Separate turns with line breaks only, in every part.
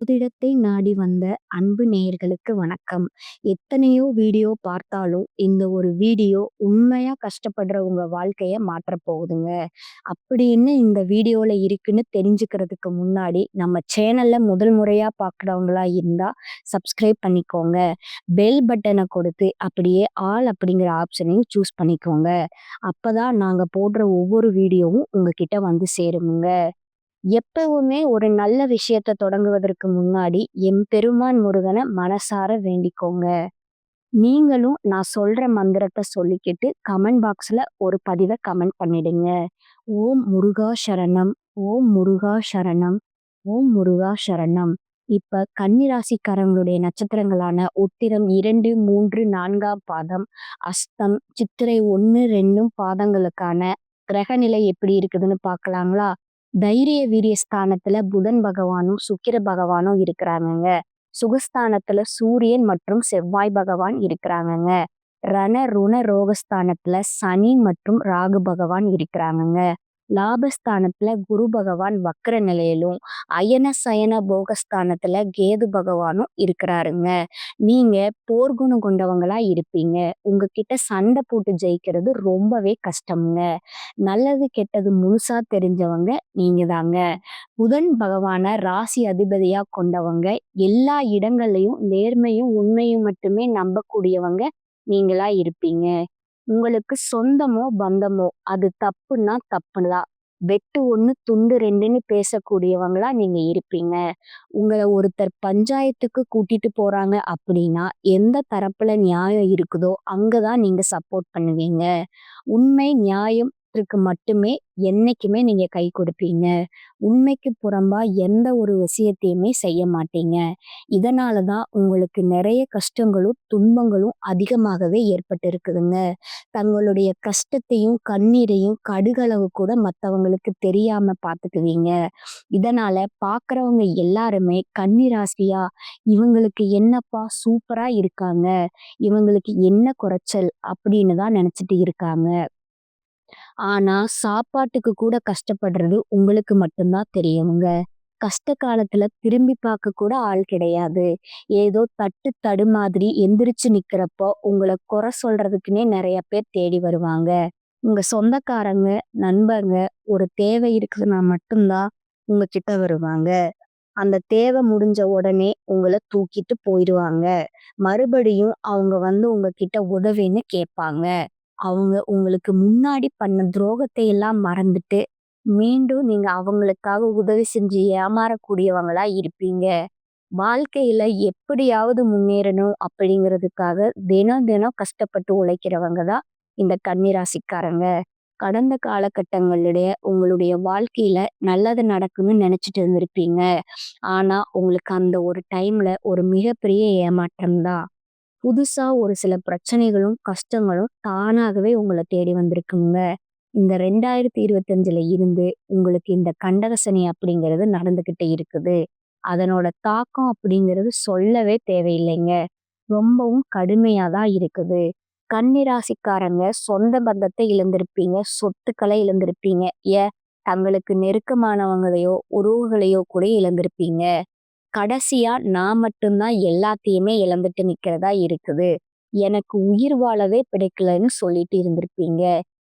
புதிடத்தை நாடி வந்த அன்பு நேயர்களுக்கு வணக்கம். எத்தனையோ வீடியோ பார்த்தாலும், இந்த ஒரு வீடியோ உண்மையா கஷ்டப்படுறவங்க வாழ்க்கைய மாற்றப் போகுதுங்க. அப்படின்னு இந்த வீடியோல இருக்குன்னு தெரிஞ்சுக்கிறதுக்கு முன்னாடி, நம்ம சேனல்ல முதல் முறையா பார்க்குறவங்களா இருந்தா சப்ஸ்கிரைப் பண்ணிக்கோங்க. பெல் பட்டனை கொடுத்து அப்படியே ஆல் அப்படிங்கிற ஆப்ஷனையும் சூஸ் பண்ணிக்கோங்க. அப்பதான் நாங்க போடுற ஒவ்வொரு வீடியோவும் உங்ககிட்ட வந்து சேருமுங்க. எப்பவுமே ஒரு நல்ல விஷயத்த தொடங்குவதற்கு முன்னாடி எம்பெருமான் முருகனை மனசார வேண்டிக்கோங்க. நீங்களும் நான் சொல்ற மந்திரத்தை சொல்லிக்கிட்டு கமெண்ட் பாக்ஸ்ல ஒரு பதிவை கமெண்ட் பண்ணிடுங்க. ஓம் முருகா சரணம், ஓம் முருகா சரணம், ஓம் முருகா சரணம். இப்ப கன்னிராசிக்காரங்களுடைய நட்சத்திரங்களான உத்திரம் இரண்டு, மூன்று, நான்காம் பாதம், அஸ்தம், சித்திரை ஒன்று ரெண்டும் பாதங்களுக்கான கிரகநிலை எப்படி இருக்குதுன்னு பார்க்கலாங்களா? தைரிய வீரிய ஸ்தானத்துல புதன் பகவானும் சுக்கிர பகவானும் இருக்கிறாங்கங்க. சுகஸ்தானத்துல சூரியன் மற்றும் செவ்வாய் பகவான் இருக்கிறாங்கங்க. ரண ருண ரோகஸ்தானத்துல சனி மற்றும் ராகு பகவான் இருக்கிறாங்கங்க. லாபஸ்தானத்துல குரு பகவான் வக்கர நிலையிலும் அயன சயன போகஸ்தானத்துல கேது பகவானும் இருக்கிறாருங்க. நீங்க போர்க்குணம் கொண்டவங்களா இருப்பீங்க. உங்ககிட்ட சண்டை போட்டு ஜெயிக்கிறது ரொம்பவே கஷ்டம்ங்க. நல்லது கெட்டது முழுசா தெரிஞ்சவங்க நீங்க தாங்க புதன் பகவான ராசி அதிபதியா கொண்டவங்க எல்லா இடங்கள்லையும் நேர்மையும் உண்மையும் மட்டுமே நம்பக்கூடியவங்க நீங்களா இருப்பீங்க. உங்களுக்கு சொந்தமோ பந்தமோ அது தப்புன்னா தப்புதான் வெட்டு ஒன்று துண்டு ரெண்டுன்னு பேசக்கூடியவங்களா நீங்க இருப்பீங்க. உங்களை ஒருத்தர் பஞ்சாயத்துக்கு கூட்டிட்டு போறாங்க அப்படின்னா எந்த தரப்புல நியாயம் இருக்குதோ அங்கதான் நீங்க சப்போர்ட் பண்ணுவீங்க. உண்மை நியாயம் க்கு மட்டுமே என்னைக்குமே நீங்க கை கொடுப்பீங்க. உண்மைக்கு புறம்பா எந்த ஒரு விஷயத்தையுமே செய்ய மாட்டீங்க. இதனாலதான் உங்களுக்கு நிறைய கஷ்டங்களும் துன்பங்களும் அதிகமாகவே ஏற்பட்டு இருக்குதுங்க தங்களுடைய கஷ்டத்தையும் கண்ணீரையும் கடுகளவு கூட மற்றவங்களுக்கு தெரியாம பார்த்துக்குவீங்க இதனால பார்க்குறவங்க எல்லாருமே கண்ணீராசியா இவங்களுக்கு என்னப்பா சூப்பரா இருக்காங்க இவங்களுக்கு என்ன குறைச்சல் அப்படின்னு தான் நினச்சிட்டு இருக்காங்க. ஆனா சாப்பாட்டுக்கு கூட கஷ்டப்படுறது உங்களுக்கு மட்டும்தான் தெரியுங்க. கஷ்ட காலத்துல திரும்பி பார்க்க கூட ஆள் கிடையாது. ஏதோ தட்டு தடு மாதிரி எந்திரிச்சு நிக்கிறப்போ உங்களை குறை சொல்றதுக்குன்னே நிறைய பேர் தேடி வருவாங்க. உங்க சொந்தக்காரங்க நண்பங்க ஒரு தேவை இருக்குதுன்னா மட்டும்தான் உங்ககிட்ட வருவாங்க. அந்த தேவை முடிஞ்ச உடனே உங்களை தூக்கிட்டு போயிடுவாங்க மறுபடியும் அவங்க வந்து உங்ககிட்ட உதவின்னு கேட்பாங்க. அவங்க உங்களுக்கு முன்னாடி பண்ண துரோகத்தை எல்லாம் மறந்துட்டு மீண்டும் நீங்க அவங்களுக்காக உதவி செஞ்சு ஏமாறக்கூடியவங்களா இருப்பீங்க. வாழ்க்கையில எப்படியாவது முன்னேறணும் அப்படிங்கிறதுக்காக தினம் தினம் கஷ்டப்பட்டு உழைக்கிறவங்க தான் இந்த கன்னிராசிக்காரங்க. கடந்த காலகட்டங்களுடைய உங்களுடைய வாழ்க்கையில நல்லது நடக்கும்னு நினைச்சிட்டு இருந்திருப்பீங்க. ஆனா உங்களுக்கு அந்த ஒரு டைம்ல ஒரு மிகப்பெரிய ஏமாற்றம் தான். புதுசா ஒரு சில பிரச்சனைகளும் கஷ்டங்களும் தானாகவே உங்களை தேடி வந்திருக்குங்க. இந்த ரெண்டாயிரத்தி இருபத்தஞ்சுல இருந்து உங்களுக்கு இந்த கண்டகசனி அப்படிங்கிறது நடந்துகிட்டே இருக்குது. அதனோட தாக்கம் அப்படிங்கிறது சொல்லவே தேவையில்லைங்க. ரொம்பவும் கடுமையா தான் இருக்குது. கன்னிராசிக்காரங்க சொந்த பந்தத்தை இழந்திருப்பீங்க சொத்துக்களை இழந்திருப்பீங்க. ஏ தங்களுக்கு நெருக்கமானவங்களையோ உறவுகளையோ கூட இழந்திருப்பீங்க. கடைசியா நான் மட்டும்தான் எல்லாத்தையுமே இழந்துட்டு நிக்கிறதா இருக்குது. எனக்கு உயிர் வாழவே பிடிக்கலன்னு சொல்லிட்டு இருந்திருப்பீங்க.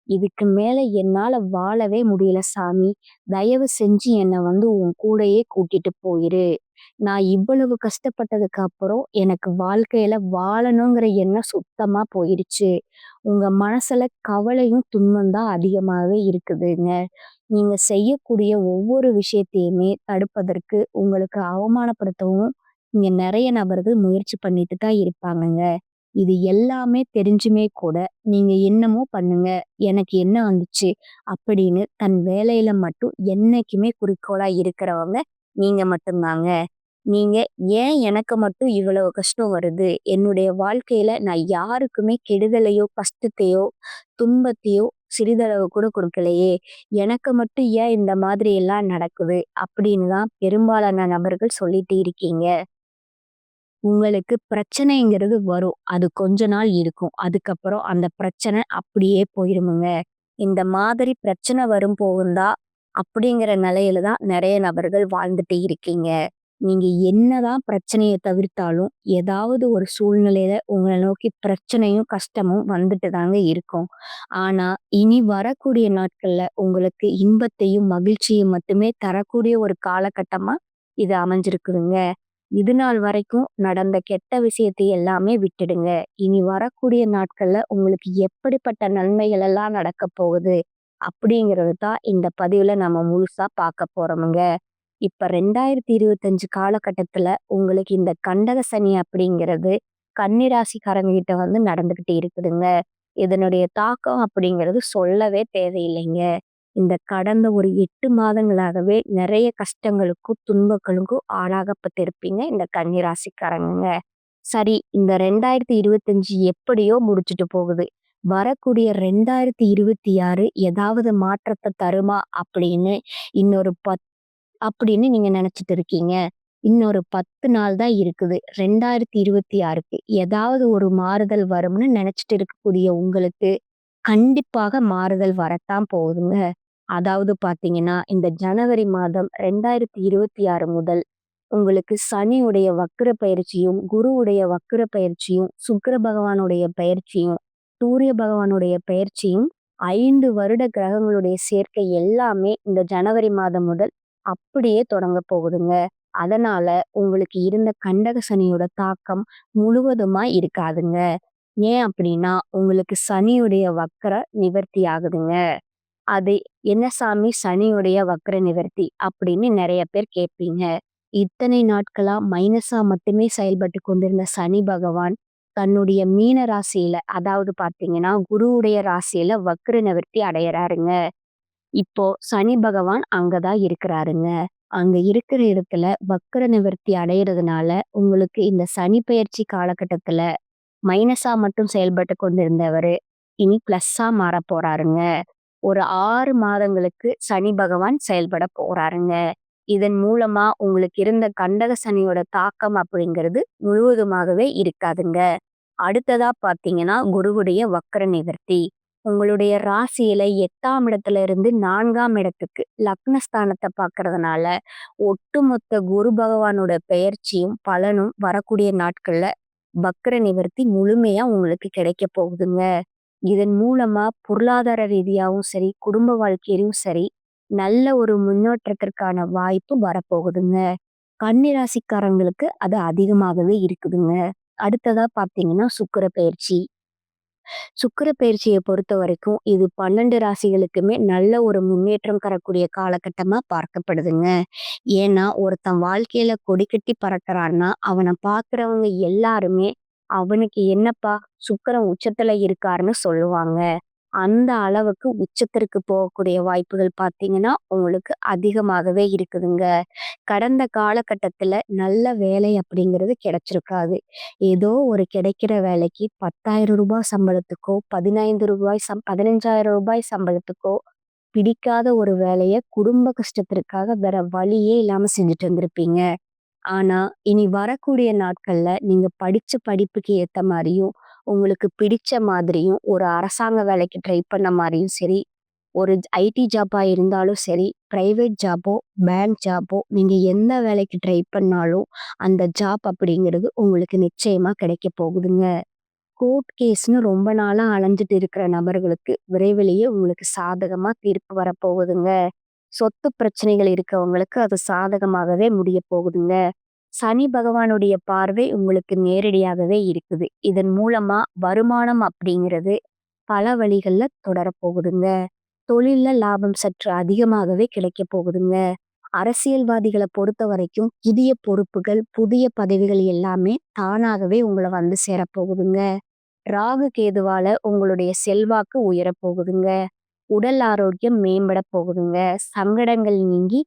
இதுக்கு மேல என்னால வாழவே முடியல சாமி. தயவு செஞ்சு என்னை வந்து உன் கூடையே கூட்டிட்டு போயிரு. நான் இவ்வளவு கஷ்டப்பட்டதுக்கு அப்புறம் எனக்கு வாழ்க்கையில வாழணுங்கிற எண்ணம் சுத்தமா போயிடுச்சு. உங்க மனசுல கவலையும் துன்பம் தான் அதிகமாகவே இருக்குதுங்க. நீங்க செய்யக்கூடிய ஒவ்வொரு விஷயத்தையுமே தடுப்பதற்கு உங்களுக்கு அவமானப்படுத்தவும் இங்க நிறைய நபர்கள் முயற்சி பண்ணிட்டு தான் இருப்பாங்கங்க. இது எல்லாமே தெரிஞ்சுமே கூட நீங்க என்னமோ பண்ணுங்க எனக்கு என்ன வந்துச்சு அப்படின்னு தன் வேலையில மட்டும் என்னைக்குமே குறிக்கோளா இருக்கிறவங்க நீங்க மட்டும்தாங்க. நீங்க ஏன் எனக்கு மட்டும் இவ்வளவு கஷ்டம் வருது? என்னுடைய வாழ்க்கையில நான் யாருக்குமே கெடுதலையோ கஷ்டத்தையோ துன்பத்தையோ சிறிதளவு கூட கொடுக்கலையே. எனக்கு மட்டும் ஏன் இந்த மாதிரி எல்லாம் நடக்குது? அப்படின்னு தான் பெரும்பாலான நபர்கள் சொல்லிட்டு இருக்கீங்க. உங்களுக்கு பிரச்சனைங்கிறது வரும். அது கொஞ்ச நாள் இருக்கும். அதுக்கப்புறம் அந்த பிரச்சனை அப்படியே போயிருமுங்க. இந்த மாதிரி பிரச்சனை வரும் போகுந்தா அப்படிங்கிற நிலையில தான் நிறைய நபர்கள் வாழ்ந்துட்டு இருக்கீங்க. நீங்க என்னதான் பிரச்சனையை தவிர்த்தாலும், ஏதாவது ஒரு சூழ்நிலையில உங்களை நோக்கி பிரச்சனையும், கஷ்டமும் வந்துட்டு தாங்க இருக்கும். ஆனா, இனி வரக்கூடிய நாட்கள்ல உங்களுக்கு இன்பத்தையும், மகிழ்ச்சியும் மட்டுமே தரக்கூடிய ஒரு காலகட்டமா இது அமைஞ்சிருக்குதுங்க. இது நாள் வரைக்கும் நடந்த கெட்ட விஷயத்தை எல்லாமே விட்டுடுங்க. இனி வரக்கூடிய நாட்கள்ல உங்களுக்கு எப்படிப்பட்ட நன்மைகள் எல்லாம் நடக்கப் போகுது, அப்படிங்கிறது தான் இந்த பதிவுல நம்ம முழுசா பார்க்க போறோமுங்க. இப்ப 2025 காலகட்டத்துல உங்களுக்கு இந்த கண்டக சனி அப்படிங்கிறது கன்னி ராசிக்காரங்க கிட்ட வந்து நடந்துகிட்டு இருக்குதுங்க. இதனுடைய தாக்கம் அப்படிங்கிறது சொல்லவே தேவையில்லைங்க. இந்த கடந்த ஒரு எட்டு மாதங்களாகவே நிறைய கஷ்டங்களுக்கும், துன்பங்களுக்கும் ஆளாகப்பட்டிருப்பீங்க இந்த கன்னிராசிக்காரங்க சரி இந்த 2025 எப்படியோ முடிச்சுட்டு போகுது. வரக்கூடிய 2026 ஏதாவது மாற்றத்தை தருமா அப்படின்னு இன்னொரு பத் அப்படின்னு நீங்க நினைச்சிட்டு இருக்கீங்க. இன்னொரு 10 நாள் தான் இருக்குது 2026க்கு. ஏதாவது ஒரு மாறுதல் வரும்னு நினைச்சிட்டு இருக்கக்கூடிய உங்களுக்கு, கண்டிப்பாக மாறுதல் வரத்தான் போகுதுங்க. அதாவது பாத்தீங்கன்னா இந்த ஜனவரி மாதம் 2026 முதல் உங்களுக்கு சனியுடைய வக்கர பயிற்சியும், குருவுடைய வக்கர பயிற்சியும், சுக்கர பகவானுடைய பயிற்சியும், சூரிய பகவானுடைய பயிற்சியும் ஐந்து வருட கிரகங்களுடைய சேர்க்கை எல்லாமே இந்த ஜனவரி மாதம் முதல் அப்படியே தொடங்கப் போகுதுங்க. அதனால உங்களுக்கு இருந்த கண்டக சனியோட தாக்கம் முழுவதுமா இருக்காதுங்க. ஏன் அப்படின்னா, உங்களுக்கு சனியுடைய வக்கர நிவர்த்தி ஆகுதுங்க. அது என்ன சாமி சனியுடைய வக்கர நிவர்த்தி அப்படின்னு நிறைய பேர் கேட்பீங்க. இத்தனை நாட்களா மைனஸா மட்டுமே செயல்பட்டு கொண்டிருந்த சனி பகவான் தன்னுடைய மீன ராசியில அதாவது பார்த்தீங்கன்னா, குருவுடைய ராசியில வக்ர நிவர்த்தி அடையறாருங்க. இப்போ சனி பகவான் அங்கதான் இருக்கிறாருங்க. அங்க இருக்கிற இடத்துல வக்கர நிவர்த்தி அடையிறதுனால உங்களுக்கு இந்த சனி பெயர்ச்சி காலகட்டத்துல மைனஸா மட்டும் செயல்பட்டு கொண்டிருந்தவரு, இனி பிளஸ்ஸா மாறப் போறாருங்க. ஒரு ஆறு மாதங்களுக்கு சனி பகவான் செயல்பட போறாருங்க. இதன் மூலமா உங்களுக்கு இருந்த கண்டக சனியோட தாக்கம் அப்படிங்கிறது முழுவதுமாகவே இருக்காதுங்க. அடுத்ததா பாத்தீங்கன்னா குருவுடைய வக்கர நிவர்த்தி. உங்களுடைய ராசியில எட்டாம் இடத்துல இருந்து நான்காம் இடத்துக்கு லக்னஸ்தானத்தை பார்க்கறதுனால, ஒட்டுமொத்த குரு பகவானோட பெயர்ச்சியும், பலனும் வரக்கூடிய நாட்கள்ல வக்ர நிவர்த்தி முழுமையா உங்களுக்கு கிடைக்கப் போகுதுங்க. இதன் மூலமா பொருளாதார ரீதியாகவும் சரி, குடும்ப வாழ்க்கையிலும் சரி, நல்ல ஒரு முன்னேற்றத்திற்கான வாய்ப்பு வரப்போகுதுங்க. கன்னிராசிக்காரங்களுக்கு அது அதிகமாகவே இருக்குதுங்க. அடுத்ததா பார்த்தீங்கன்னா, சுக்கிர பயிற்சி சுக்கிர பொறுத்த பொறுத்தவரைக்கும் இது 12 ராசிகளுக்குமே நல்ல ஒரு முன்னேற்றம் தரக்கூடிய காலகட்டமா பார்க்கப்படுதுங்க. ஏன்னா, ஒருத்தன் வாழ்க்கையில கொடி கட்டி பறக்கிறான்னா அவனை பார்க்குறவங்க எல்லாருமே, "அவனுக்கு என்னப்பா சுக்கிரன் உச்சத்துல இருக்காருன்னு" சொல்லுவாங்க. அந்த அளவுக்கு உச்சத்திற்கு போகக்கூடிய வாய்ப்புகள் பார்த்தீங்கன்னா, உங்களுக்கு அதிகமாகவே இருக்குதுங்க. கடந்த காலகட்டத்தில் நல்ல வேலை அப்படிங்கிறது கிடைச்சிருக்காது. ஏதோ ஒரு கிடைக்கிற வேலைக்கு பத்தாயிரம் ரூபாய் சம்பளத்துக்கோ, பதினைந்து ரூபாய் சம் பதினஞ்சாயிரம் ரூபாய் சம்பளத்துக்கோ, பிடிக்காத ஒரு வேலையை குடும்ப கஷ்டத்திற்காக வேற வழியே இல்லாமல் செஞ்சுட்டு வந்திருப்பீங்க. ஆனா, இனி வரக்கூடிய நாட்கள்ல நீங்க படிச்ச படிப்புக்கு ஏத்த மாதிரியும் உங்களுக்கு பிடிச்ச மாதிரியும், ஒரு அரசாங்க வேலைக்கு ட்ரை பண்ண மாதிரியும் சரி, ஒரு ஐடி ஜாப்பாக இருந்தாலும் சரி, ப்ரைவேட் ஜாப்போ, பேங்க் ஜாப்போ, நீங்கள் எந்த வேலைக்கு ட்ரை பண்ணாலும், அந்த ஜாப் அப்படிங்கிறது உங்களுக்கு நிச்சயமாக கிடைக்கப் போகுதுங்க. கோர்ட் கேஸ்னு ரொம்ப நாளாக அலைஞ்சிட்டு இருக்கிற நபர்களுக்கு விரைவிலேயே உங்களுக்கு சாதகமாக தீர்ப்பு வரப்போகுதுங்க. சொத்து பிரச்சனைகள் இருக்கவங்களுக்கு அது சாதகமாகவே முடிய போகுதுங்க. சனி பகவானுடைய பார்வை உங்களுக்கு நேரடியாகவே இருக்குது. இதன் மூலமா வருமானம் அப்படிங்கிறது பல வழிகளில் தொடரப்போகுதுங்க தொழிலில் தொழில்ல லாபம் சற்று அதிகமாகவே கிடைக்கப் போகுதுங்க. அரசியல்வாதிகளை பொறுத்த வரைக்கும் புதிய பொறுப்புகள், புதிய பதவிகள் எல்லாமே தானாகவே உங்களை வந்து சேரப் போகுதுங்க. ராகு, கேதுவால உங்களுடைய செல்வாக்கு உயரப் போகுதுங்க. உடல் ஆரோக்கியம் மேம்படப் போகுதுங்க. சங்கடங்கள் நீங்கி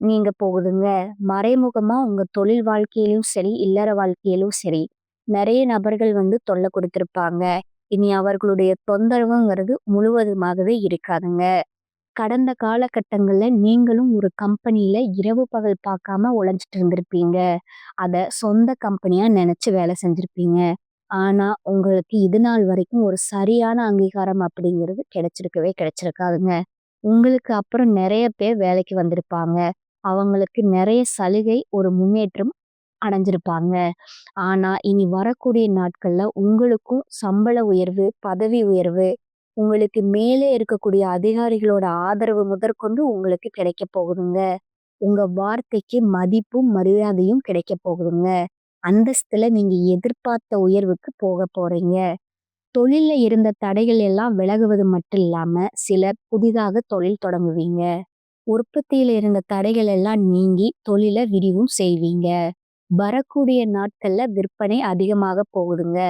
நீங்க போகுதுங்க. மறைமுகமா உங்க தொழில் வாழ்க்கையிலும் சரி, இல்லற வாழ்க்கையிலும் சரி, நிறைய நபர்கள் வந்து தொல்லை கொடுத்திருப்பாங்க இனி அவர்களுடைய தொந்தரவுங்கிறது முழுவதுமாகவே இருக்காதுங்க. கடந்த காலகட்டங்கள்ல நீங்களும் ஒரு கம்பெனியில இரவு பகல் பார்க்காம உழைஞ்சிட்டு இருந்திருப்பீங்க. அத சொந்த கம்பெனியா நினைச்சு வேலை செஞ்சிருப்பீங்க. ஆனா, உங்களுக்கு இது நாள் வரைக்கும் ஒரு சரியான அங்கீகாரம் அப்படிங்கிறது கிடைச்சிருக்கவே கிடைச்சிருக்காதுங்க. உங்களுக்கு அப்புறம் நிறைய பேர் வேலைக்கு வந்திருப்பாங்க. அவங்களுக்கு நிறைய சலுகை, ஒரு முன்னேற்றம் அடைஞ்சிருப்பாங்க. ஆனா, இனி வரக்கூடிய நாட்கள்ல உங்களுக்கும் சம்பள உயர்வு, பதவி உயர்வு, உங்களுக்கு மேலே இருக்கக்கூடிய அதிகாரிகளோட ஆதரவு முதற்கொண்டு உங்களுக்கு கிடைக்கப் போகுதுங்க. உங்க வார்த்தைக்கு மதிப்பும், மரியாதையும் கிடைக்க போகுதுங்க. அந்தஸ்துல நீங்க எதிர்பார்த்த உயர்வுக்கு போக போறீங்க. தொழில்ல இருந்த தடைகள் எல்லாம் விலகுவது மட்டும் இல்லாம, சிலர் புதிதாக தொழில் தொடங்குவீங்க. உற்பத்தியில இருந்த தடைகள் எல்லாம் நீங்கி தொழில விரிவும் செய்வீங்க. வரக்கூடிய நாட்கள்ல விற்பனை அதிகமாகப் போகுதுங்க.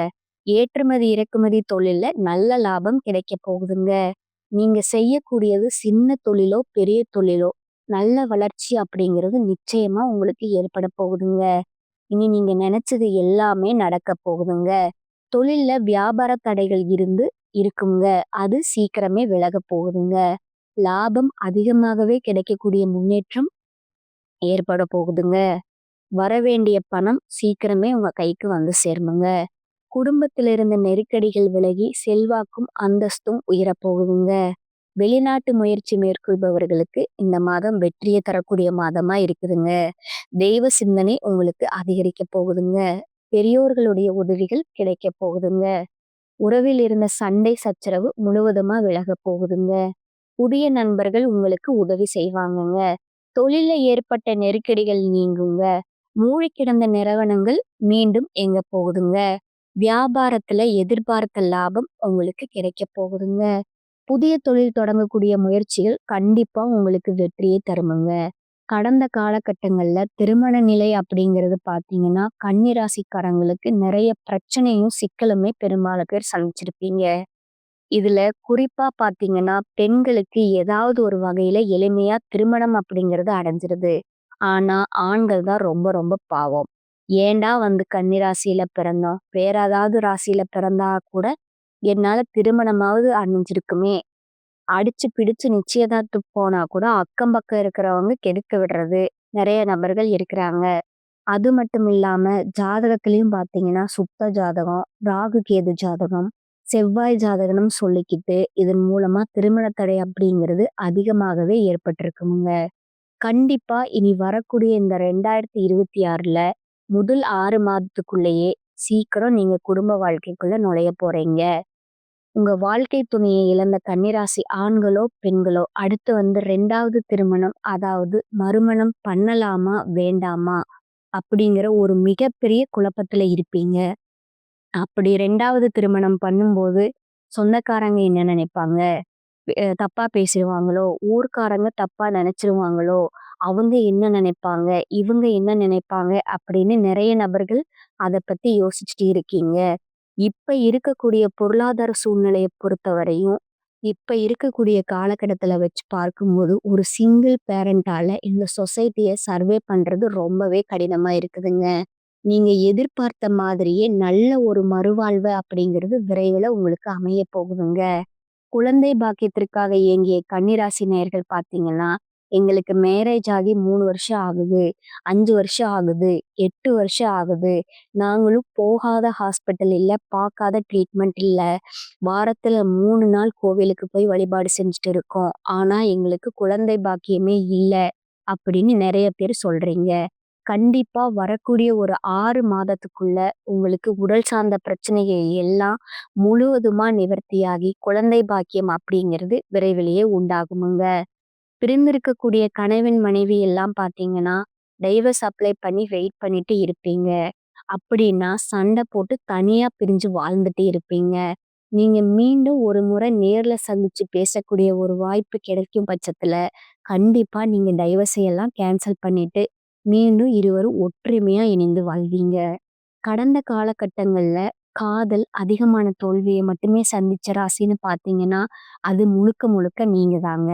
ஏற்றுமதி, இறக்குமதி தொழில்ல நல்ல லாபம் கிடைக்கப் போகுதுங்க. நீங்க செய்யக்கூடியது சின்ன தொழிலோ, பெரிய தொழிலோ, நல்ல வளர்ச்சி அப்படிங்கிறது நிச்சயமா உங்களுக்கு ஏற்படப் போகுதுங்க. இனி நீங்க நினைச்சது எல்லாமே நடக்கப் போகுதுங்க. தொழில்ல வியாபார தடைகள் இருந்து இருக்குங்க. அது சீக்கிரமே விலக போகுதுங்க. லாபம் அதிகமாகவே கிடைக்கக்கூடிய முன்னேற்றம் ஏற்படப் போகுதுங்க. வரவேண்டிய பணம் சீக்கிரமே உங்க கைக்கு வந்து சேருமுங்க. குடும்பத்தில் இருந்த நெருக்கடிகள் விலகி செல்வாக்கும், அந்தஸ்தும் உயரப்போகுதுங்க வெளிநாட்டு முயற்சி மேற்கொள்பவர்களுக்கு இந்த மாதம் வெற்றியை தரக்கூடிய மாதமா இருக்குதுங்க. தெய்வ சிந்தனை உங்களுக்கு அதிகரிக்கப் போகுதுங்க. பெரியோர்களுடைய உதவிகள் கிடைக்கப் போகுதுங்க. உறவில் இருந்த சண்டை, சச்சரவு முழுவதுமா விலகப் போகுதுங்க. புதிய நண்பர்கள் உங்களுக்கு உதவி செய்வாங்கங்க. தொழில ஏற்பட்ட நெருக்கடிகள் நீங்குங்க. மூழி கிடந்த நிறுவனங்கள் மீண்டும் எங்க போகுதுங்க. வியாபாரத்துல எதிர்பார்த்த லாபம் உங்களுக்கு கிடைக்கப் போகுதுங்க. புதிய தொழில் தொடங்கக்கூடிய முயற்சிகள் கண்டிப்பா உங்களுக்கு வெற்றியை தருமுங்க. கடந்த காலகட்டங்கள்ல திருமண நிலை அப்படிங்கிறது பார்த்தீங்கன்னா, கன்னிராசிக்காரங்களுக்கு நிறைய பிரச்சனையும், சிக்கலுமே பெரும்பாலும் பேர் சந்திச்சிருப்பீங்க. இதுல குறிப்பா பாத்தீங்கன்னா பெண்களுக்கு ஏதாவது ஒரு வகையில எளிமையா திருமணம் அப்படிங்கிறது அடைஞ்சிருது. ஆனா, ஆண்கள் தான் ரொம்ப ரொம்ப பாவம். ஏன்டா வந்து கன்னி ராசியில பிறந்தோம்? வேற ஏதாவது ராசியில பிறந்தா கூட என்னால திருமணமாவது அடைஞ்சிருக்குமே அடிச்சு பிடிச்சு நிச்சயதார்த்தத்துக்கு போனா கூட அக்கம் பக்கம் இருக்கிறவங்க கெடுக்க விடுறது நெறைய நபர்கள் இருக்கிறாங்க. அது மட்டும் இல்லாம ஜாதகத்திலயும் பாத்தீங்கன்னா சுத்த ஜாதகம், ராகு கேது ஜாதகம், செவ்வாய் ஜாதகனம் சொல்லிக்கிட்டு, இதன் மூலமா திருமண தடை அப்படிங்கிறது அதிகமாகவே ஏற்பட்டிருக்குமுங்க. கண்டிப்பா இனி வரக்கூடிய இந்த 2026ல முதல் ஆறு மாதத்துக்குள்ளேயே சீக்கிரம் நீங்க குடும்ப வாழ்க்கைக்குள்ள நுழையப் போறீங்க. உங்க வாழ்க்கை துணையை இழந்த கன்னிராசி ஆண்களோ, பெண்களோ அடுத்து வந்து ரெண்டாவது திருமணம், அதாவது மறுமணம் பண்ணலாமா? வேண்டாமா? அப்படிங்கிற ஒரு மிகப்பெரிய குழப்பத்துல இருப்பீங்க. அப்படி ரெண்டாவது திருமணம் பண்ணும்போது, சொந்தக்காரங்க என்ன நினைப்பாங்க? தப்பா பேசிடுவாங்களோ ஊர்க்காரங்க தப்பா நினைச்சிருவாங்களோ அவங்க என்ன நினைப்பாங்க? இவங்க என்ன நினைப்பாங்க? அப்படின்னு நிறைய நபர்கள் அதை பத்தி யோசிச்சுட்டு இருக்கீங்க. இப்ப இருக்கக்கூடிய பொருளாதார சூழ்நிலையை பொறுத்தவரையும், இப்ப இருக்கக்கூடிய காலகட்டத்துல வச்சு பார்க்கும்போது, ஒரு சிங்கிள் பேரண்டால இந்த சொசைட்டியை சர்வே பண்றது ரொம்பவே கடினமா இருக்குதுங்க. நீங்க எதிர்பார்த்த மாதிரியே நல்ல ஒரு மறுவாழ்வு அப்படிங்கிறது விரைவில் உங்களுக்கு அமைய போகுதுங்க. குழந்தை பாக்கியத்திற்காக இயங்கிய கன்னிராசி நேர்கள் பார்த்தீங்கன்னா, எங்களுக்கு மேரேஜ் ஆகி மூணு வருஷம் ஆகுது, அஞ்சு வருஷம் ஆகுது, எட்டு வருஷம் ஆகுது. நாங்களும் போகாத ஹாஸ்பிட்டல் இல்லை பார்க்காத ட்ரீட்மெண்ட் இல்லை வாரத்தில் மூணு நாள் கோவிலுக்கு போய் வழிபாடு செஞ்சுட்டு இருக்கோம். ஆனால் எங்களுக்கு குழந்தை பாக்கியமே இல்லை அப்படின்னு நிறைய பேர் சொல்றீங்க. கண்டிப்பாக வரக்கூடிய ஒரு ஆறு மாதத்துக்குள்ள உங்களுக்கு உடல் சார்ந்த பிரச்சனையை எல்லாம் முழுவதுமாக நிவர்த்தியாகி, குழந்தை பாக்கியம் அப்படிங்கிறது விரைவிலேயே உண்டாகுமுங்க. பிரிந்திருக்கக்கூடிய கணவன், மனைவி எல்லாம் பார்த்தீங்கன்னா, டைவர்ஸ் அப்ளை பண்ணி வெயிட் பண்ணிட்டு இருப்பீங்க. அப்படின்னா சண்டை போட்டு தனியாக பிரிஞ்சு வாழ்ந்துட்டு இருப்பீங்க. நீங்க மீண்டும் ஒரு முறை நேர்ல சந்திச்சு பேசக்கூடிய ஒரு வாய்ப்பு கிடைக்கும் பட்சத்துல, கண்டிப்பா நீங்க டைவர்ஸை எல்லாம் கேன்சல் பண்ணிட்டு, மீண்டும் இருவரும் ஒற்றுமையா இணைந்து வாழ்வீங்க. கடந்த காலகட்டங்கள்ல காதல் அதிகமான தோல்வியை மட்டுமே சந்திச்ச ராசின்னு பார்த்தீங்கன்னா, அது முழுக்க முழுக்க நீங்க தாங்க.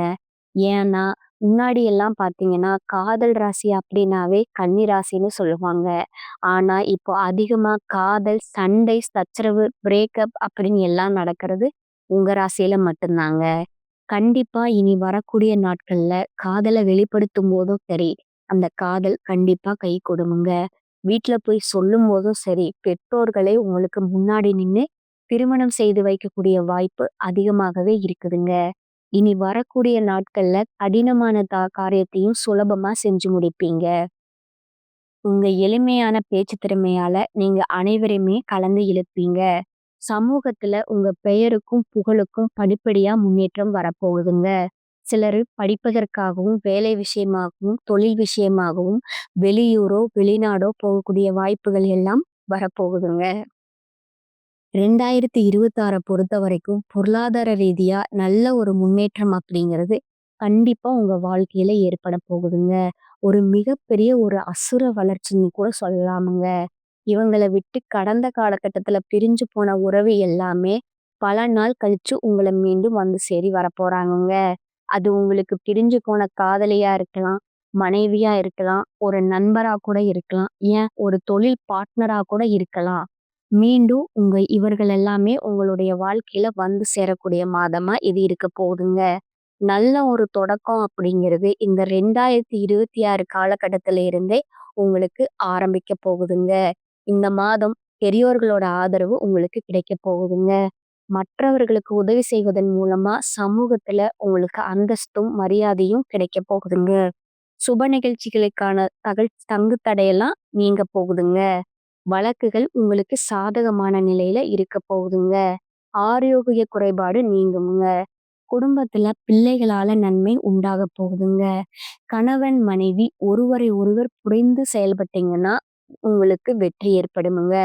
ஏன்னா, முன்னாடி எல்லாம் பார்த்தீங்கன்னா, காதல் ராசி அப்படின்னாவே கன்னி ராசின்னு சொல்லுவாங்க. ஆனா, இப்போ அதிகமா காதல், சண்டை, சச்சரவு, பிரேக்கப் அப்படின்னு எல்லாம் நடக்கிறது உங்க ராசியில மட்டும்தாங்க கண்டிப்பா இனி வரக்கூடிய நாட்கள்ல வெளிப்படுத்தும் போதும் சரி, அந்த காதல் கண்டிப்பா கைகூடுமுங்க. வீட்ல போய் சொல்லும்போதும் சரி, பெற்றோர்களே உங்களுக்கு முன்னாடி நின்னு திருமணம் செய்து வைக்கக்கூடிய வாய்ப்பு அதிகமாகவே இருக்குதுங்க. இனி வரக்கூடிய நாட்கள்ல கடினமான தா காரியத்தையும் சுலபமா செஞ்சு முடிப்பீங்க. உங்க எளிமையான பேச்சு திறமையால நீங்க அனைவரையுமே கலந்து இழுப்பீங்க. சமூகத்துல உங்க பெயருக்கும், புகழுக்கும் படிப்படியா முன்னேற்றம் வரப்போகுதுங்க. சிலர் படிப்பதற்காகவும், வேலை விஷயமாகவும், தொழில் விஷயமாகவும் வெளியூரோ, வெளிநாடோ போகக்கூடிய வாய்ப்புகள் எல்லாம் வரப்போகுதுங்க. ரெண்டாயிரத்தி இருபத்தாறை பொறுத்த வரைக்கும் பொருளாதார ரீதியா நல்ல ஒரு முன்னேற்றம் அப்படிங்கிறது கண்டிப்பா உங்க வாழ்க்கையில ஏற்பட போகுதுங்க. ஒரு மிகப்பெரிய ஒரு அசுர வளர்ச்சின்னு கூட சொல்லலாமுங்க. இவங்கள விட்டு கடந்த காலகட்டத்துல பிரிஞ்சு போன உறவு எல்லாமே பல நாள் கழிச்சு உங்களை மீண்டும் வந்து சேரி வரப்போறாங்கங்க. அது உங்களுக்கு பிரிஞ்சு போன காதலியா இருக்கலாம், மனைவியா இருக்கலாம், ஒரு நண்பரா கூட இருக்கலாம், ஏன் ஒரு தொழில் பார்ட்னரா கூட இருக்கலாம். மீண்டும் உங்க இவர்கள் எல்லாமே உங்களுடைய வாழ்க்கையில வந்து சேரக்கூடிய மாதமா இது இருக்க போகுதுங்க. நல்ல ஒரு தொடக்கம் அப்படிங்கிறது இந்த 2026 காலகட்டத்தில இருந்தே உங்களுக்கு ஆரம்பிக்க போகுதுங்க. இந்த மாதம் பெரியோர்களோட ஆதரவு உங்களுக்கு கிடைக்க போகுதுங்க. மற்றவர்களுக்கு உதவி செய்வதன் மூலமா சமூகத்துல உங்களுக்கு அந்தஸ்தும், மரியாதையும் கிடைக்க போகுதுங்க. சுப நிகழ்ச்சிகளுக்கான தகல் தங்கு தடையெல்லாம் நீங்க போகுதுங்க. வழக்குகள் உங்களுக்கு சாதகமான நிலையில இருக்க போகுதுங்க. ஆரோக்கிய குறைபாடு நீங்குமுங்க. குடும்பத்துல பிள்ளைகளால நன்மை உண்டாக போகுதுங்க. கணவன், மனைவி ஒருவரை ஒருவர் புரிந்து செயல்பட்டீங்கன்னா, உங்களுக்கு வெற்றி ஏற்படுமுங்க.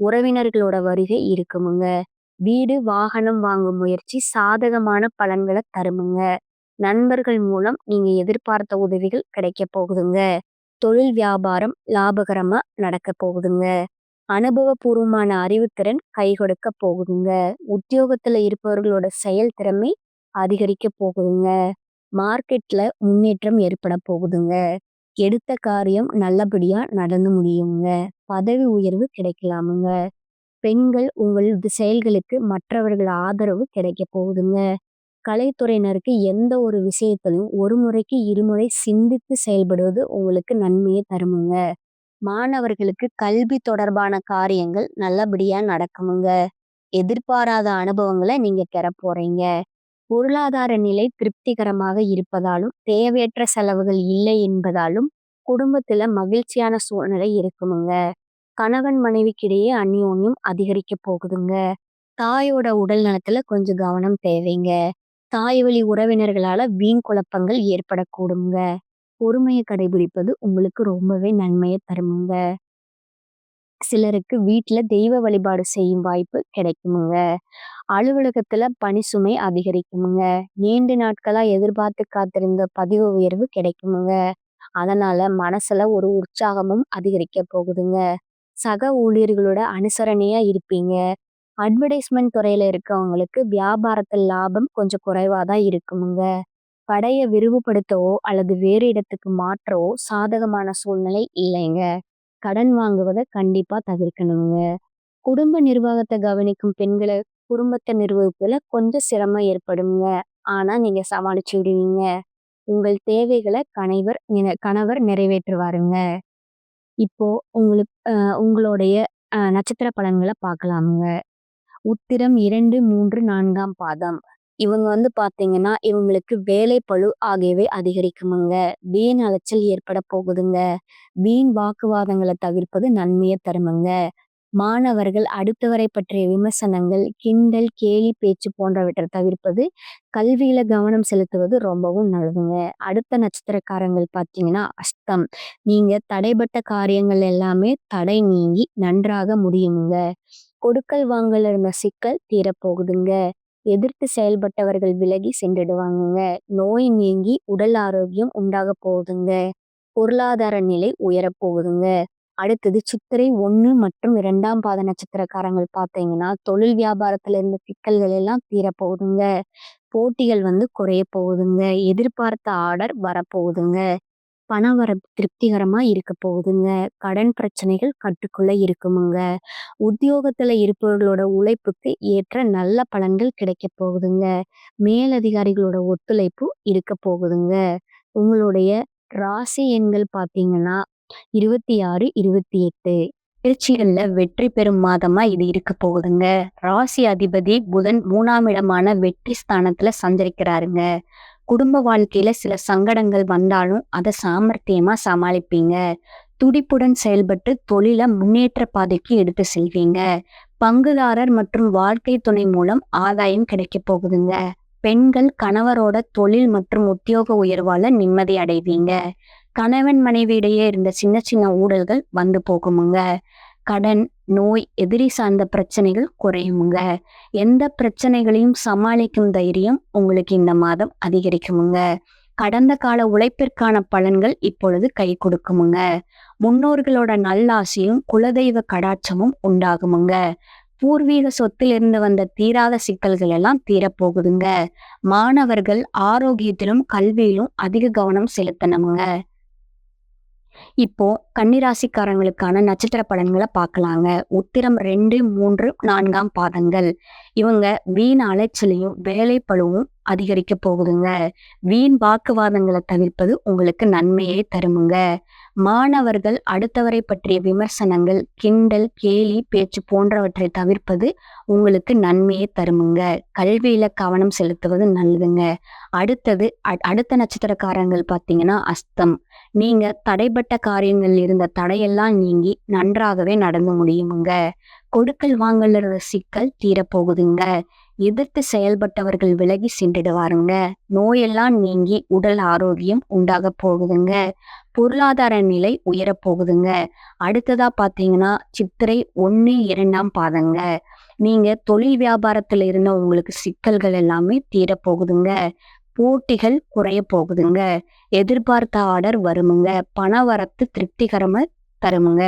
உறவினர்களோட வருகை இருக்குமுங்க. வீடு, வாகனம் வாங்கும் முயற்சி சாதகமான பலன்களை தருமுங்க. நண்பர்கள் மூலம் நீங்க எதிர்பார்த்த உதவிகள் கிடைக்க போகுதுங்க. தொழில் வியாபாரம் லாபகரமா நடக்க போகுதுங்க. அனுபவபூர்வமான அறிவுத்திறன் கை கொடுக்க போகுதுங்க. உத்தியோகத்துல இருப்பவர்களோட செயல் திறமை அதிகரிக்க போகுதுங்க. மார்க்கெட்ல முன்னேற்றம் ஏற்பட போகுதுங்க. எடுத்த காரியம் நல்லபடியா நடந்து முடியுங்க. பதவி உயர்வு கிடைக்கலாமுங்க. பெண்கள் உங்களது செயல்களுக்கு மற்றவர்கள் ஆதரவு கிடைக்க போகுதுங்க. கலைத்துறையினருக்கு எந்த ஒரு விஷயத்திலும் ஒரு முறைக்கு இருமுறை சிந்தித்து செயல்படுவது உங்களுக்கு நன்மையை தருமுங்க. மாணவர்களுக்கு கல்வி தொடர்பான காரியங்கள் நல்லபடியா நடக்குமுங்க. எதிர்பாராத அனுபவங்களை நீங்க பெறப் போறீங்க. பொருளாதார நிலை திருப்திகரமாக இருப்பதாலும், தேவையற்ற செலவுகள் இல்லை என்பதாலும் குடும்பத்துல மகிழ்ச்சியான சூழ்நிலை இருக்குமுங்க. கணவன் மனைவிக்கிடையே அந்யோன்யம் அதிகரிக்க போகுதுங்க. தாயோட உடல் நலத்துல கொஞ்சம் கவனம் தேவைங்க. தாய் வழி உறவினர்களால வீண் குழப்பங்கள் ஏற்படக்கூடுங்க பொறுமையை கடைபிடிப்பது உங்களுக்கு ரொம்பவே நன்மையை தருமுங்க. சிலருக்கு வீட்டுல தெய்வ வழிபாடு செய்யும் வாய்ப்பு கிடைக்குமுங்க. அலுவலகத்துல பணி சுமை அதிகரிக்குமுங்க. நீண்ட நாட்களா எதிர்பார்த்து காத்திருந்த பதிவு உயர்வு கிடைக்குமுங்க. அதனால மனசுல ஒரு உற்சாகமும் அதிகரிக்க போகுதுங்க. சக ஊழியர்களோட அனுசரணையா இருப்பீங்க. அட்வர்டைஸ்மெண்ட் துறையில இருக்கவங்களுக்கு வியாபாரத்தில் லாபம் கொஞ்சம் குறைவா தான் இருக்குமுங்க. படையை விரிவுபடுத்தவோ அல்லது வேறு இடத்துக்கு மாற்றவோ சாதகமான சூழ்நிலை இல்லைங்க. கடன் வாங்குவதை கண்டிப்பா தவிர்க்கணுங்க. குடும்ப நிர்வாகத்தை கவனிக்கும் பெண்களை குடும்பத்தை நிர்வகிப்புல கொஞ்சம் சிரமம் ஏற்படும்ங்க. ஆனா நீங்க சமாளிச்சுடுவீங்க. உங்கள் தேவைகளை கணவர் கணவர் நிறைவேற்றுவாருங்க. இப்போ உங்களுக்கு உங்களுடைய நட்சத்திர பலன்களை பார்க்கலாமுங்க. உத்திரம் 2, 3, 4ஆம் பாதம். இவங்க வந்து பார்த்தீங்கன்னா, இவங்களுக்கு வேலை பழு ஆகியவை அதிகரிக்குமுங்க. வீண் அலைச்சல் ஏற்பட போகுதுங்க. வீண் வாக்குவாதங்களை தவிர்ப்பது நன்மையை தருமுங்க. மாணவர்கள் அடுத்தவரை பற்றிய விமர்சனங்கள், கிண்டல், கேலி பேச்சு போன்றவற்றை தவிர்ப்பது, கல்வியில கவனம் செலுத்துவது ரொம்பவும் நல்லதுங்க. அடுத்த நட்சத்திரக்காரங்கள் பார்த்தீங்கன்னா, அஸ்தம். நீங்க தடைப்பட்ட காரியங்கள் எல்லாமே தடை நீங்கி நன்றாக முடியுங்க கொடுக்கல் வாங்கல இருந்த சிக்கல் தீரப்போகுதுங்க. எதிர்த்து செயல்பட்டவர்கள் விலகி சென்றுடுவாங்க நோய் நீங்கி உடல் ஆரோக்கியம் உண்டாகப் போகுதுங்க. பொருளாதார நிலை உயரப் போகுதுங்க. அடுத்தது சித்திரை ஒன்று மற்றும் இரண்டாம் பாத நட்சத்திரக்காரங்கள் பார்த்தீங்கன்னா, தொழில் வியாபாரத்துல இருந்த சிக்கல்கள் எல்லாம் தீரப்போகுதுங்க. போட்டிகள் வந்து குறைய போகுதுங்க. எதிர்பார்த்த ஆர்டர் வரப்போகுதுங்க. பணவரவு திருப்திகரமா இருக்க போகுதுங்க. கடன் பிரச்சனைகள் கட்டுக்குள்ள இருக்குமுங்க. உத்தியோகத்துல இருப்பவர்களோட உழைப்புக்கு ஏற்ற நல்ல பலன்கள் கிடைக்கப் போகுதுங்க. மேலதிகாரிகளோட ஒத்துழைப்பு இருக்க போகுதுங்க. உங்களுடைய ராசி எண்கள் பார்த்தீங்கன்னா, 26, 28 முயற்சிகள்ல வெற்றி பெறும் மாதமா இது இருக்க போகுதுங்க. ராசி அதிபதி புதன் மூணாம் இடமான வெற்றி ஸ்தானத்துல சஞ்சரிக்கிறாருங்க. குடும்ப வாழ்க்கையில சில சங்கடங்கள் வந்தாலும் அதை சாமர்த்தியமா சமாளிப்பீங்க. துடிப்புடன் செயல்பட்டு தொழில முன்னேற்ற பாதைக்கு எடுத்து செல்வீங்க. பங்குதாரர் மற்றும் வாழ்க்கை துணை மூலம் ஆதாயம் கிடைக்க போகுதுங்க. பெண்கள் கணவரோட தொழில் மற்றும் உத்தியோக உயர்வால நிம்மதி அடைவீங்க. கணவன் மனைவியிடையே இருந்த சின்ன சின்ன ஊழல்கள் வந்து போகுமுங்க. கடன் நோய் எதிரி சார்ந்த பிரச்சனைகள் குறையுமுங்க. எந்த பிரச்சனைகளையும் சமாளிக்கும் தைரியம் உங்களுக்கு இந்த மாதம் அதிகரிக்குமுங்க. கடந்த கால உழைப்பிற்கான பலன்கள் இப்பொழுது கை கொடுக்குமுங்க. முன்னோர்களோட நல்லாசையும் குலதெய்வ கடாட்சமும் உண்டாகுமுங்க. பூர்வீக சொத்திலிருந்து வந்த தீராத சிக்கல்கள் எல்லாம் தீரப்போகுதுங்க. மாணவர்கள் ஆரோக்கியத்திலும் கல்வியிலும் அதிக கவனம் செலுத்தணுங்க இப்போ கன்னிராசிக்காரங்களுக்கான நட்சத்திர பலன்களை பார்க்கலாங்க. உத்திரம் ரெண்டு மூன்று நான்காம் பாதங்கள். இவங்க வீண் அலைச்சலையும் வேலை பழுவும் அதிகரிக்க போகுதுங்க. வீண் வாக்குவாதங்களை தவிர்ப்பது உங்களுக்கு நன்மையே தருமுங்க. மாணவர்கள் அடுத்தவரை பற்றிய விமர்சனங்கள் கிண்டல் கேலி பேச்சு போன்றவற்றை தவிர்ப்பது உங்களுக்கு நன்மையை தருமுங்க. கல்வியில கவனம் செலுத்துவது நல்லதுங்க. அடுத்தது அடுத்த நட்சத்திரக்காரங்கள் பார்த்தீங்கன்னா அஸ்தம். நீங்க தடைப்பட்ட காரியங்கள் இருந்த தடையெல்லாம் நீங்கி நன்றாகவே நடந்து முடியுமுங்க. கொடுக்கல் வாங்கல் சிக்கல் தீரப்போகுதுங்க. எதிர்த்து செயல்பட்டவர்கள் விலகி சென்றுடுவாருங்க. நோயெல்லாம் நீங்கி உடல் ஆரோக்கியம் உண்டாக போகுதுங்க. பொருளாதார நிலை உயரப்போகுதுங்க அடுத்ததா பாத்தீங்கன்னா சித்திரை ஒன்று இரண்டாம் பாதங்க. நீங்க தொழில் வியாபாரத்துல இருந்த உங்களுக்கு சிக்கல்கள் எல்லாமே தீரப்போகுதுங்க போட்டிகள் குறைய போகுதுங்க. எதிர்பார்த்த ஆர்டர் வருமுங்க. பண வரத்து திருப்திகரமா தருமுங்க.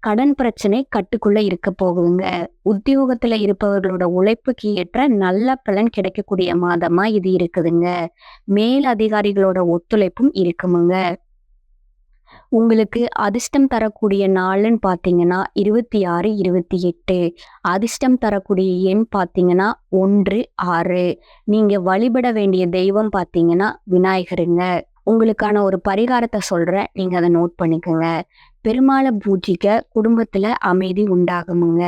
கடன் பிரச்சனை கட்டுக்குள்ள இருக்க போகுங்க. உத்தியோகத்துல இருப்பவர்களோட உழைப்புக்கு ஏற்ற நல்ல பலன் கிடைக்கக்கூடிய மாதமா இது இருக்குதுங்க. மேல் அதிகாரிகளோட ஒத்துழைப்பும் இருக்குமுங்க. உங்களுக்கு அதிர்ஷ்டம் தரக்கூடிய நாளுன்னு பார்த்தீங்கன்னா இருபத்தி ஆறு இருபத்தி எட்டு. அதிர்ஷ்டம் தரக்கூடிய எண் பார்த்தீங்கன்னா ஒன்று ஆறு. நீங்கள் வழிபட வேண்டிய தெய்வம் பார்த்தீங்கன்னா விநாயகருங்க. உங்களுக்கான ஒரு பரிகாரத்தை சொல்கிறேன் நீங்கள் அதை நோட் பண்ணிக்கோங்க. பெருமாளை பூஜிக்க குடும்பத்தில் அமைதி உண்டாகுமுங்க.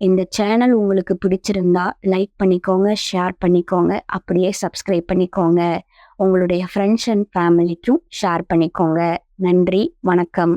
இந்த சேனல் உங்களுக்கு பிடிச்சிருந்தா லைக் பண்ணிக்கோங்க ஷேர் பண்ணிக்கோங்க அப்படியே சப்ஸ்கிரைப் பண்ணிக்கோங்க. உங்களுடைய ஃப்ரெண்ட்ஸ் அண்ட் ஃபேமிலிக்கும் ஷேர் பண்ணிக்கோங்க. நன்றி வணக்கம்.